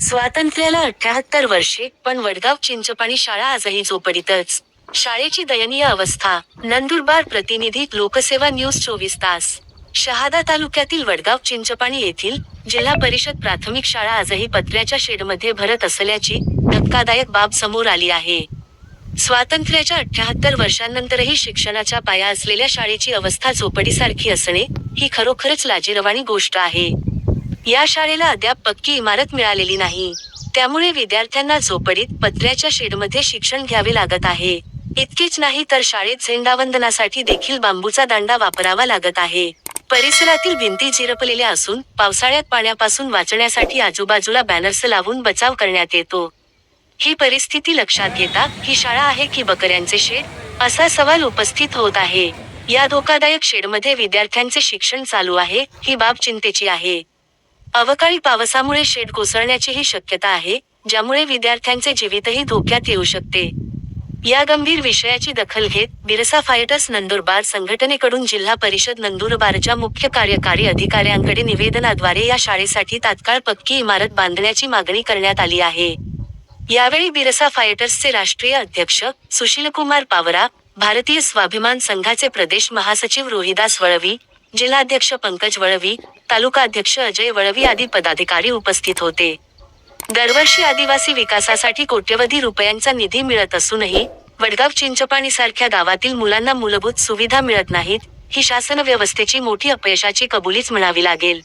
स्वातंत्र्याला अठ्याहत्तर वर्षे पण वडगाव चिंचपाणी शाळा आजही झोपडीतच. शाळेची दयनीय अवस्था. नंदुरबार प्रतिनिधी लोकसेवा न्यूज चोवीस तास. शहादा तालुक्यातील वडगाव चिंचपाणी येथील जिल्हा परिषद प्राथमिक शाळा आजही पत्र्याच्या शेडमध्ये भरत असल्याची धक्कादायक बाब समोर आली आहे. स्वातंत्र्याच्या अठ्याहत्तर वर्षांनंतरही शिक्षणाच्या पाया असलेल्या शाळेची अवस्था झोपडीसारखी असणे ही खरोखरच लाजिरवाणी गोष्ट आहे. या शाळेला अद्याप पक्की इमारत मिळालेली नाही. त्यामुळे विद्यार्थ्यांना झोपडीत पत्र्याच्या शेडमध्ये शिक्षण घ्यावे लागत आहे. इतकेच नाही तर शाळेत झेंडावंदनासाठी देखील बांबूचा दांडा वापरावा लागत आहे. परिसरातील भिंती झिरपलेल्या असून पावसाळ्यात पाण्यापासून वाचण्यासाठी आजूबाजूला बॅनर्स लावून बचाव करण्यात येतो. ही परिस्थिती लक्षात घेता ही शाळा आहे की बकऱ्यांचे शेड? असा सवाल उपस्थित होत आहे. या धोकादायक शेडमध्ये विद्यार्थ्यांचे शिक्षण चालू आहे ही बाब चिंतेची आहे. अवकाळी पावसामुळे शेड कोसळण्याचीही शक्यता आहे ज्यामुळे विद्यार्थ्यांचे जीवितही धोक्यात येऊ शकते. या गंभीर विषयाची दखल घेत बिरसा फायटर्स नंदुरबार संघटनेकडून जिल्हा परिषद नंदुरबारच्या मुख्य कार्यकारी अधिकाऱ्यांकडे निवेदनाद्वारे या शाळेसाठी तात्काळ पक्की इमारत बांधण्याची मागणी करण्यात आली आहे. यावेळी बिरसा फायटर्सचे राष्ट्रीय अध्यक्ष सुशीलकुमार पावरा भारतीय स्वाभिमान संघाचे प्रदेश महासचिव रोहिदास वळवी जिल्हाध्यक्ष पंकज वळवी तालुका अध्यक्ष अजय वळवी आदी पदाधिकारी उपस्थित होते. दरवर्षी आदिवासी विकासासाठी कोट्यवधी रुपयांचा निधी मिळत असूनही वडगाव चिंचपाणी सारख्या गावातील मुलांना मूलभूत सुविधा मिळत नाहीत ही शासन व्यवस्थेची मोठी अपयशाची कबुलीच म्हणावी लागेल.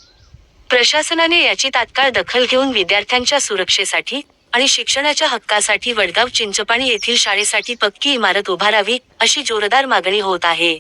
प्रशासनाने याची तात्काळ दखल घेऊन विद्यार्थ्यांच्या सुरक्षेसाठी आणि शिक्षणाच्या हक्कासाठी वडगाव चिंचपाणी येथील शाळेसाठी पक्की इमारत उभारावी अशी जोरदार मागणी होत आहे.